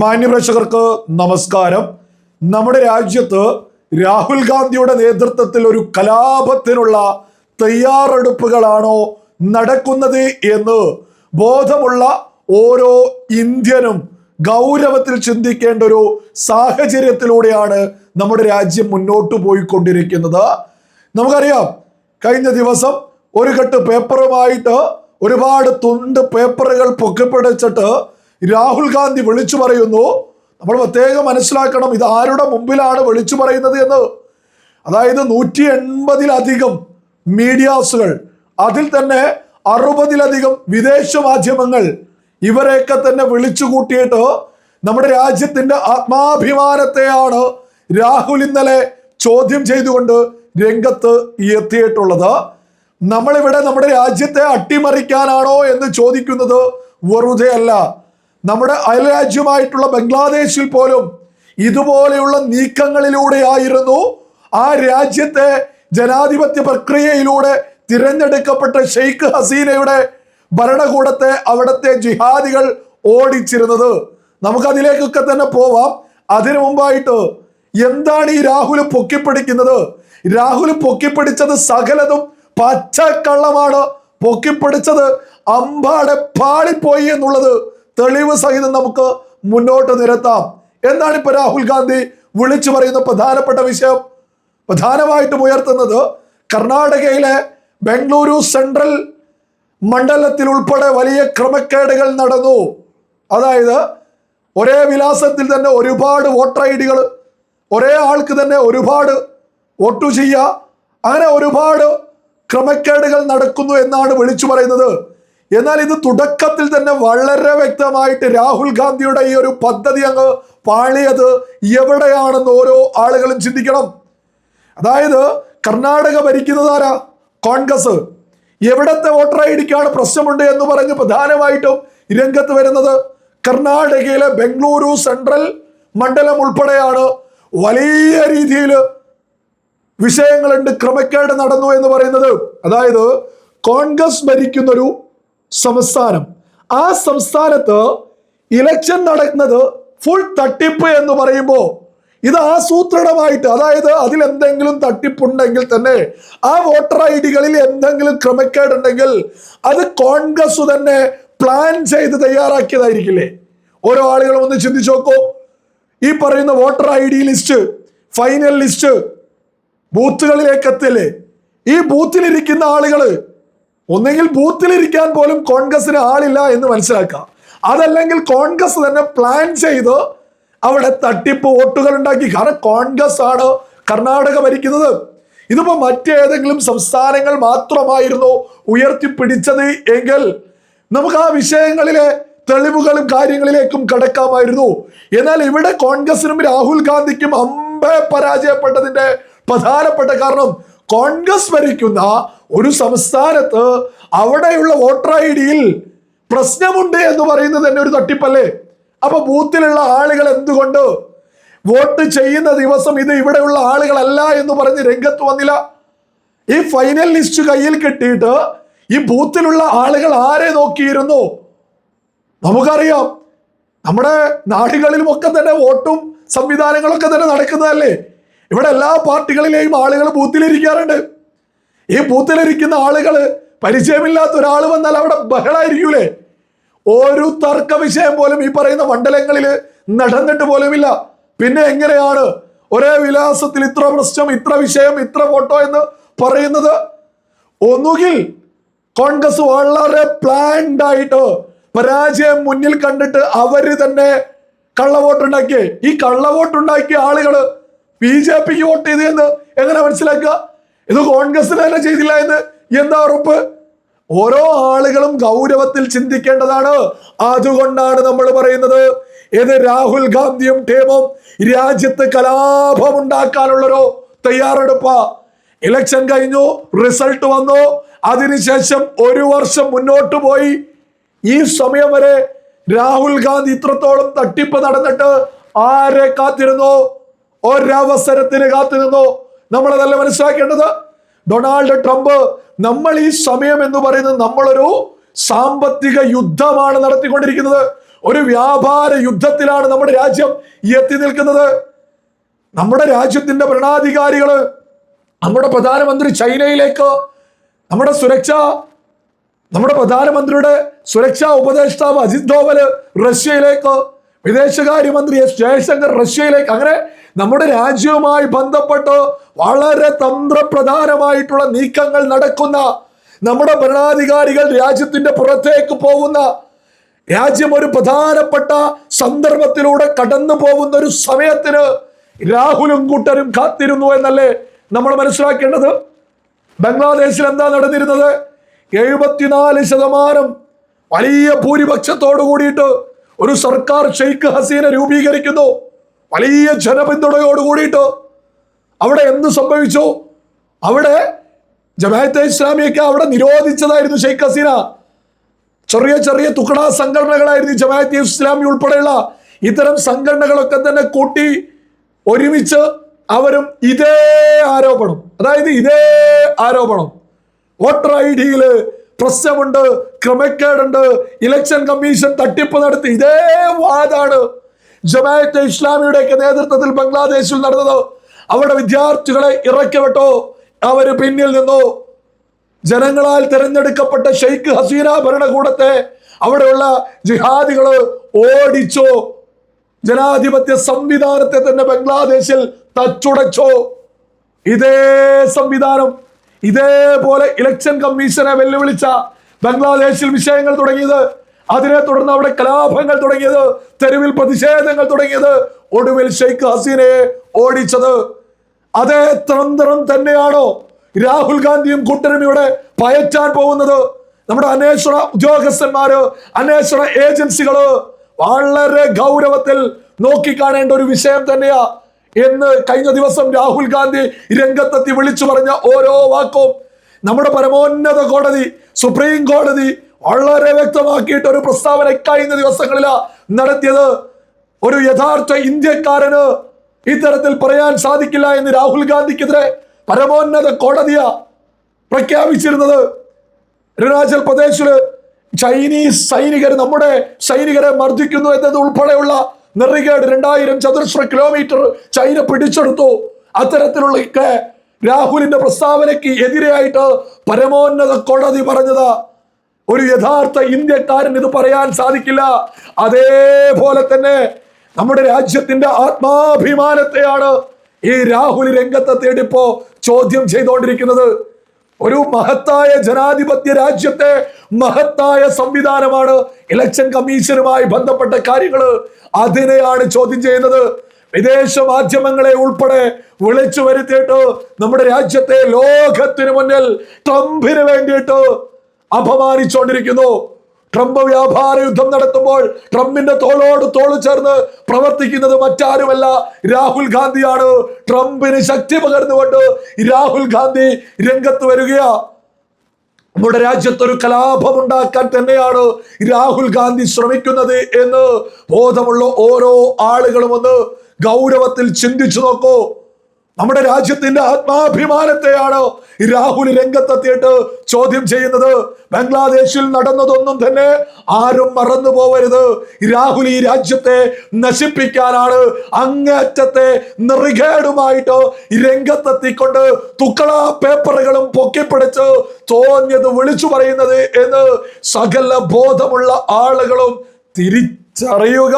മാന്യപ്രേക്ഷകർക്ക് നമസ്കാരം. നമ്മുടെ രാജ്യത്ത് രാഹുൽ ഗാന്ധിയുടെ നേതൃത്വത്തിൽ ഒരു കലാപത്തിനുള്ള തയ്യാറെടുപ്പുകളാണോ നടക്കുന്നത് എന്ന് ബോധമുള്ള ഓരോ ഇന്ത്യനും ഗൗരവത്തിൽ ചിന്തിക്കേണ്ട ഒരു സാഹചര്യത്തിലൂടെയാണ് നമ്മുടെ രാജ്യം മുന്നോട്ട് പോയിക്കൊണ്ടിരിക്കുന്നത്. നമുക്കറിയാം കഴിഞ്ഞ ദിവസം ഒരു കെട്ട് പേപ്പറുമായിട്ട് ഒരുപാട് തുണ്ട് പേപ്പറുകൾ പൊക്കിപ്പിടിച്ചിട്ട് രാഹുൽ ഗാന്ധി വിളിച്ചു പറയുന്നു. നമ്മൾ പ്രത്യേകം മനസ്സിലാക്കണം ഇത് ആരുടെ മുമ്പിലാണ് വിളിച്ചു പറയുന്നത് എന്ന്. അതായത് നൂറ്റി എൺപതിലധികം മീഡിയാസുകൾ അതിൽ തന്നെ അറുപതിലധികം വിദേശ മാധ്യമങ്ങൾ ഇവരെയൊക്കെ തന്നെ വിളിച്ചു കൂട്ടിയിട്ട് നമ്മുടെ രാജ്യത്തിന്റെ ആത്മാഭിമാനത്തെയാണ് രാഹുൽ ഇന്നലെ ചോദ്യം ചെയ്തുകൊണ്ട് രംഗത്ത് എത്തിയിട്ടുള്ളത്. നമ്മളിവിടെ നമ്മുടെ രാജ്യത്തെ അട്ടിമറിക്കാനാണോ എന്ന് ചോദിക്കുന്നത് വെറുതെ അല്ല നമ്മുടെ അയൽരാജ്യമായിട്ടുള്ള ബംഗ്ലാദേശിൽ പോലും ഇതുപോലെയുള്ള നീക്കങ്ങളിലൂടെയായിരുന്നു ആ രാജ്യത്തെ ജനാധിപത്യ പ്രക്രിയയിലൂടെ തിരഞ്ഞെടുക്കപ്പെട്ട ഷെയ്ഖ് ഹസീനയുടെ ഭരണകൂടത്തെ അവിടുത്തെ ജിഹാദികൾ ഓടിച്ചിരുന്നത്. നമുക്കതിലേക്കൊക്കെ തന്നെ പോവാം. അതിനു മുമ്പായിട്ട് എന്താണ് ഈ രാഹുൽ പൊക്കിപ്പിടിക്കുന്നത്? രാഹുൽ പൊക്കിപ്പിടിച്ചത് സകലതും പച്ചക്കള്ളമാണ്. പൊക്കിപ്പിടിച്ചത് അമ്പാടെ പാളിപ്പോയി എന്നുള്ളത് തെളിവ് സഹിതം നമുക്ക് മുന്നോട്ട് നിരത്താം. എന്താണ് ഇപ്പൊ രാഹുൽ ഗാന്ധി വിളിച്ചു പറയുന്ന പ്രധാനപ്പെട്ട വിഷയം? പ്രധാനമായിട്ടും ഉയർത്തുന്നത് കർണാടകയിലെ ബംഗളൂരു സെൻട്രൽ മണ്ഡലത്തിൽ ഉൾപ്പെടെ വലിയ ക്രമക്കേടുകൾ നടന്നു. അതായത് ഒരേ വിലാസത്തിൽ തന്നെ ഒരുപാട് വോട്ടർ ഐ ഡികൾ ഒരേ ആൾക്ക് തന്നെ ഒരുപാട് വോട്ടു ചെയ്യുക അങ്ങനെ ഒരുപാട് ക്രമക്കേടുകൾ നടക്കുന്നു എന്നാണ് വിളിച്ചു പറയുന്നത്. എന്നാൽ ഇത് തുടക്കത്തിൽ തന്നെ വളരെ വ്യക്തമായിട്ട് രാഹുൽ ഗാന്ധിയുടെ ഈ ഒരു പദ്ധതി അങ്ങ് പാളിയത് എവിടെയാണെന്ന് ഓരോ ആളുകളും ചിന്തിക്കണം. അതായത് കർണാടക ഭരിക്കുന്നത് ആരാ? കോൺഗ്രസ്. എവിടത്തെ വോട്ടർ ഐ ഡിക്കാണ് പ്രശ്നമുണ്ട് എന്ന് പറഞ്ഞ് പ്രധാനമായിട്ടും രംഗത്ത് വരുന്നത് കർണാടകയിലെ ബംഗളൂരു സെൻട്രൽ മണ്ഡലം ഉൾപ്പെടെയാണ്. വലിയ രീതിയിൽ വിഷയങ്ങളുണ്ട് ക്രമക്കേട് നടന്നു എന്ന് പറയുന്നത്. അതായത് കോൺഗ്രസ് ഭരിക്കുന്നൊരു സംസ്ഥാനം. ആ സംസ്ഥാനത്ത് ഇലക്ഷൻ നടക്കുന്നത് ഫുൾ തട്ടിപ്പ് എന്ന് പറയുമ്പോൾ ഇത് ആസൂത്രണമായിട്ട് അതായത് അതിൽ എന്തെങ്കിലും തട്ടിപ്പുണ്ടെങ്കിൽ തന്നെ ആ വോട്ടർ ഐ ഡികളിൽ എന്തെങ്കിലും ക്രമക്കേടുണ്ടെങ്കിൽ അത് കോൺഗ്രസ് തന്നെ പ്ലാൻ ചെയ്ത് തയ്യാറാക്കിയതായിരിക്കില്ലേ? ഓരോ ആളുകളും ഒന്ന് ചിന്തിച്ചു നോക്കൂ. ഈ പറയുന്ന voter I D list final list ബൂത്തുകളിലേക്ക് എത്തില്ലേ ഈ ബൂത്തിലിരിക്കുന്ന ആളുകൾ ഒന്നെങ്കിൽ ബൂത്തിലിരിക്കാൻ പോലും കോൺഗ്രസിന് ആളില്ല എന്ന് മനസ്സിലാക്കാം. അതല്ലെങ്കിൽ കോൺഗ്രസ് തന്നെ പ്ലാൻ ചെയ്ത് അവിടെ തട്ടിപ്പ് വോട്ടുകൾ ഉണ്ടാക്കി. കാരണം കോൺഗ്രസ് ആണ് കർണാടക ഭരിക്കുന്നത്. ഇതിപ്പോ മറ്റേതെങ്കിലും സംസ്ഥാനങ്ങൾ മാത്രമായിരുന്നു ഉയർത്തിപ്പിടിച്ചത് എങ്കിൽ നമുക്ക് ആ വിഷയങ്ങളിലെ തെളിവുകളും കാര്യങ്ങളിലേക്കും കടക്കാമായിരുന്നു. എന്നാൽ ഇവിടെ കോൺഗ്രസിനും രാഹുൽ ഗാന്ധിക്കും അമ്പേ പരാജയപ്പെട്ടതിന്റെ പ്രധാനപ്പെട്ട കാരണം കോൺഗ്രസ് ഭരിക്കുന്ന ഒരു സംസ്ഥാനത്ത് അവിടെയുള്ള വോട്ടർ ഐ ഡിയിൽ പ്രശ്നമുണ്ട് എന്ന് പറയുന്നത് തന്നെ ഒരു തട്ടിപ്പല്ലേ? അപ്പൊ ബൂത്തിലുള്ള ആളുകൾ എന്തുകൊണ്ട് വോട്ട് ചെയ്യുന്ന ദിവസം ഇത് ഇവിടെയുള്ള ആളുകളല്ല എന്ന് പറഞ്ഞ് രംഗത്ത് വന്നില്ല? ഈ ഫൈനൽ ലിസ്റ്റ് കയ്യിൽ കിട്ടിയിട്ട് ഈ ബൂത്തിലുള്ള ആളുകൾ ആരെ നോക്കിയിരുന്നു? നമുക്കറിയാം. നമ്മുടെ നാടുകളിലുമൊക്കെ തന്നെ വോട്ടും സംവിധാനങ്ങളൊക്കെ തന്നെ നടക്കുന്നതല്ലേ? ഇവിടെ എല്ലാ പാർട്ടികളിലെയും ആളുകൾ ബൂത്തിലിരിക്കാറുണ്ട്. ഈ ബൂത്തിലിരിക്കുന്ന ആളുകൾ പരിചയമില്ലാത്ത ഒരാൾ വന്നാൽ അവിടെ ബഹളായിരിക്കൂലേ? ഒരു തർക്ക വിഷയം പോലും ഈ പറയുന്ന മണ്ഡലങ്ങളിൽ നടന്നിട്ട് പോലുമില്ല. പിന്നെ എങ്ങനെയാണ്? ഒരേ വിലാസത്തിൽ ഇത്ര പ്രശ്നം ഇത്ര വിഷയം ഇത്ര ഫോട്ടോ എന്ന് പറയുന്നത്? ഒന്നുകിൽ കോൺഗ്രസ് വളരെ പ്ലാൻഡ് ആയിട്ട് പരാജയം മുന്നിൽ കണ്ടിട്ട് അവർ തന്നെ കള്ളവോട്ടുണ്ടാക്കിയേ. ഈ കള്ളവോട്ടുണ്ടാക്കിയ ആളുകൾ ബി ജെ പിക്ക് വോട്ട് ചെയ്തു എന്ന് എങ്ങനെ മനസ്സിലാക്കുക? ഇത് കോൺഗ്രസിന് തന്നെ ചെയ്തില്ല എന്ന് എന്താ ഉറപ്പ്? ഓരോ ആളുകളും ഗൗരവത്തിൽ ചിന്തിക്കേണ്ടതാണ്. അതുകൊണ്ടാണ് നമ്മൾ പറയുന്നത് ഏത് രാഹുൽ ഗാന്ധിയും ടീമും രാജ്യത്ത് കലാപം ഉണ്ടാക്കാനുള്ളൊരു തയ്യാറെടുപ്പ. ഇലക്ഷൻ കഴിഞ്ഞു റിസൾട്ട് വന്നു. അതിനുശേഷം ഒരു വർഷം മുന്നോട്ട് പോയി. ഈ സമയം വരെ രാഹുൽ ഗാന്ധി ഇത്രത്തോളം തട്ടിപ്പ് നടന്നിട്ട് ആരെ കാത്തിരുന്നു? ഒരവസരത്തിന് കാത്തിരുന്നു നമ്മളതല്ല മനസ്സിലാക്കേണ്ടത്? ഡൊണാൾഡ് ട്രംപ് നമ്മൾ ഈ സമയം എന്ന് പറയുന്നത് നമ്മളൊരു സാമ്പത്തിക യുദ്ധമാണ് നടത്തിക്കൊണ്ടിരിക്കുന്നത്. ഒരു വ്യാപാര യുദ്ധത്തിലാണ് നമ്മുടെ രാജ്യം എത്തി നിൽക്കുന്നത്. നമ്മുടെ രാജ്യത്തിന്റെ ഭരണാധികാരികൾ നമ്മുടെ പ്രധാനമന്ത്രി ചൈനയിലേക്ക് നമ്മുടെ സുരക്ഷ നമ്മുടെ പ്രധാനമന്ത്രിയുടെ സുരക്ഷാ ഉപദേഷ്ടാവ് അജിത് ഡോവൽ റഷ്യയിലേക്ക് വിദേശകാര്യമന്ത്രി എസ് ജയശങ്കർ റഷ്യയിലേക്ക് അങ്ങനെ നമ്മുടെ രാജ്യവുമായി ബന്ധപ്പെട്ട് വളരെ തന്ത്രപ്രധാനമായിട്ടുള്ള നീക്കങ്ങൾ നടക്കുന്ന നമ്മുടെ ഭരണാധികാരികൾ രാജ്യത്തിന്റെ പുറത്തേക്ക് പോകുന്ന രാജ്യം ഒരു പ്രധാനപ്പെട്ട സന്ദർഭത്തിലൂടെ കടന്നു പോകുന്ന ഒരു സമയത്തിന് രാഹുലും കൂട്ടരും കാത്തിരുന്നു എന്നല്ലേ നമ്മൾ മനസ്സിലാക്കേണ്ടത്? ബംഗ്ലാദേശിൽ എന്താ നടന്നിരുന്നത്? എഴുപത്തിനാല് ശതമാനം വലിയ ഭൂരിപക്ഷത്തോടു കൂടിയിട്ട് ഒരു സർക്കാർ ഷെയ്ഖ് ഹസീന രൂപീകരിക്കുന്നു. വലിയ ജനപിന്തുണയോട് കൂടിയിട്ട് അവിടെ എന്ത് സംഭവിച്ചു? അവിടെ ജമാഅത്തെ ഇസ്ലാമിയൊക്കെ അവിടെ നിരോധിച്ചതായിരുന്നു ഷെയ്ഖ് ഹസീന. ചെറിയ ചെറിയ തുക്കട സംഘടനകളായിരുന്നു ജമാഅത്തെ ഇസ്ലാമി ഉൾപ്പെടെയുള്ള. ഇത്തരം സംഘടനകളൊക്കെ തന്നെ കൂട്ടി ഒരുമിച്ച് അവരും ഇതേ ആരോപണം അതായത് ഇതേ ആരോപണം. വോട്ടർ ഐ ഡിയിൽ പ്രശ്നമുണ്ട് ക്രമക്കേടുണ്ട് ഇലക്ഷൻ കമ്മീഷൻ തട്ടിപ്പ് നടത്തി ഇതേ വാദാണ് ജമാഅത്തെ ഇസ്ലാമിയുടെയൊക്കെ നേതൃത്വത്തിൽ ബംഗ്ലാദേശിൽ നടന്നത്. അവരുടെ വിദ്യാർത്ഥികളെ ഇറക്കി വിട്ടോ അവർ പിന്നിൽ നിന്നോ. ജനങ്ങളാൽ തിരഞ്ഞെടുക്കപ്പെട്ട ഷെയ്ഖ് ഹസീന ഭരണകൂടത്തെ അവിടെയുള്ള ജിഹാദികൾ ഓടിച്ചോ. ജനാധിപത്യ സംവിധാനത്തെ തന്നെ ബംഗ്ലാദേശിൽ തച്ചുടച്ചോ. ഇതേ സംവിധാനം ഇതേപോലെ ഇലക്ഷൻ കമ്മീഷനെ വെല്ലുവിളിച്ച ബംഗ്ലാദേശിൽ വിഷയങ്ങൾ തുടങ്ങിയത് അതിനെ തുടർന്ന് അവിടെ കലാപങ്ങൾ തുടങ്ങിയത് തെരുവിൽ പ്രതിഷേധങ്ങൾ തുടങ്ങിയത്. ഒടുവിൽ ഷെയ്ഖ് ഹസീനയെ ഓടിച്ചത്. അതേ തന്ത്രം തന്നെയാണോ രാഹുൽ ഗാന്ധിയും കൂട്ടരും ഇവിടെ പയറ്റാൻ പോകുന്നത്? നമ്മുടെ അന്വേഷണ ഉദ്യോഗസ്ഥന്മാര് അന്വേഷണ ഏജൻസികൾ വളരെ ഗൗരവത്തിൽ നോക്കിക്കാണേണ്ട ഒരു വിഷയം തന്നെയാ. എന്ന് കഴിഞ്ഞ ദിവസം രാഹുൽ ഗാന്ധി രംഗത്തെത്തി വിളിച്ചു പറഞ്ഞ ഓരോ വാക്കും. നമ്മുടെ പരമോന്നത കോടതി സുപ്രീം കോടതി വളരെ വ്യക്തമാക്കിയിട്ട് ഒരു പ്രസ്താവന കഴിഞ്ഞ ദിവസങ്ങളിൽ നടത്തിയത് ഒരു യഥാർത്ഥ ഇന്ത്യക്കാരന് ഇത്തരത്തിൽ പറയാൻ സാധിക്കില്ല എന്ന് രാഹുൽ ഗാന്ധിക്കെതിരെ പരമോന്നത കോടതിയ പ്രഖ്യാപിച്ചിരുന്നത് അരുണാചൽ പ്രദേശിൽ ചൈനീസ് സൈനികർ നമ്മുടെ സൈനികരെ മർദ്ദിക്കുന്നു എന്നത് ഉൾപ്പെടെയുള്ള നെറികേട് രണ്ടായിരം ചതുരശ്ര കിലോമീറ്റർ ചൈന പിടിച്ചെടുത്തു. അത്തരത്തിലുള്ള രാഹുലിന്റെ പ്രസ്താവനയ്ക്ക് എതിരെയായിട്ട് പരമോന്നത കോടതി പറഞ്ഞത് ഒരു യഥാർത്ഥ ഇന്ത്യക്കാരൻ ഇത് പറയാൻ സാധിക്കില്ല. അതേപോലെ തന്നെ നമ്മുടെ രാജ്യത്തിന്റെ ആത്മാഭിമാനത്തെയാണ് ഈ രാഹുൽ രംഗത്തെത്തിയിട്ടിപ്പോ ചോദ്യം ചെയ്തുകൊണ്ടിരിക്കുന്നത് ഒരു മഹത്തായ ജനാധിപത്യ രാജ്യത്തെ മഹത്തായ സംവിധാനമാണ് ഇലക്ഷൻ കമ്മീഷനുമായി ബന്ധപ്പെട്ട കാര്യങ്ങൾ അതിനെയാണ് ചോദ്യം ചെയ്യുന്നത്. വിദേശ മാധ്യമങ്ങളെ ഉൾപ്പെടെ വിളിച്ചു വരുത്തിയിട്ട് നമ്മുടെ രാജ്യത്തെ ലോകത്തിനു മുന്നിൽ ട്രംപിന് വേണ്ടിയിട്ട് അപമാനിച്ചുകൊണ്ടിരിക്കുന്നു. ട്രംപ് വ്യാപാര യുദ്ധം നടത്തുമ്പോൾ ട്രംപിന്റെ തോളോട് തോൾ ചേർന്ന് പ്രവർത്തിക്കുന്നത് മറ്റാരുമല്ല രാഹുൽ ഗാന്ധിയാണ്. ട്രംപിന് ശക്തി പകർന്നുകൊണ്ട് രാഹുൽ ഗാന്ധി രംഗത്ത് വരികയാ. നമ്മുടെ രാജ്യത്തൊരു കലാപം ഉണ്ടാക്കാൻ തന്നെയാണ് രാഹുൽ ഗാന്ധി ശ്രമിക്കുന്നത് എന്ന് ബോധമുള്ള ഓരോ ആളുകളും ഒന്ന് ഗൗരവത്തിൽ ചിന്തിച്ചു നോക്കൂ. നമ്മുടെ രാജ്യത്തിന്റെ ആത്മാഭിമാനത്തെയാണ് രാഹുൽ രംഗത്തെത്തിയിട്ട് ചോദ്യം ചെയ്യുന്നത്? ബംഗ്ലാദേശിൽ നടന്നതൊന്നും തന്നെ ആരും മറന്നു പോവരുത്. രാഹുൽ ഈ രാജ്യത്തെ നശിപ്പിക്കാനാണ് അങ്ങേറ്റത്തെ നെറികേടുമായിട്ട് രംഗത്തെത്തിക്കൊണ്ട് തുക്കള പേപ്പറുകളും പൊക്കിപ്പിടിച്ച് തോന്നിയത് വിളിച്ചു പറയുന്നത് എന്ന് സകല ബോധമുള്ള ആളുകളും തിരിച്ചറിയുക.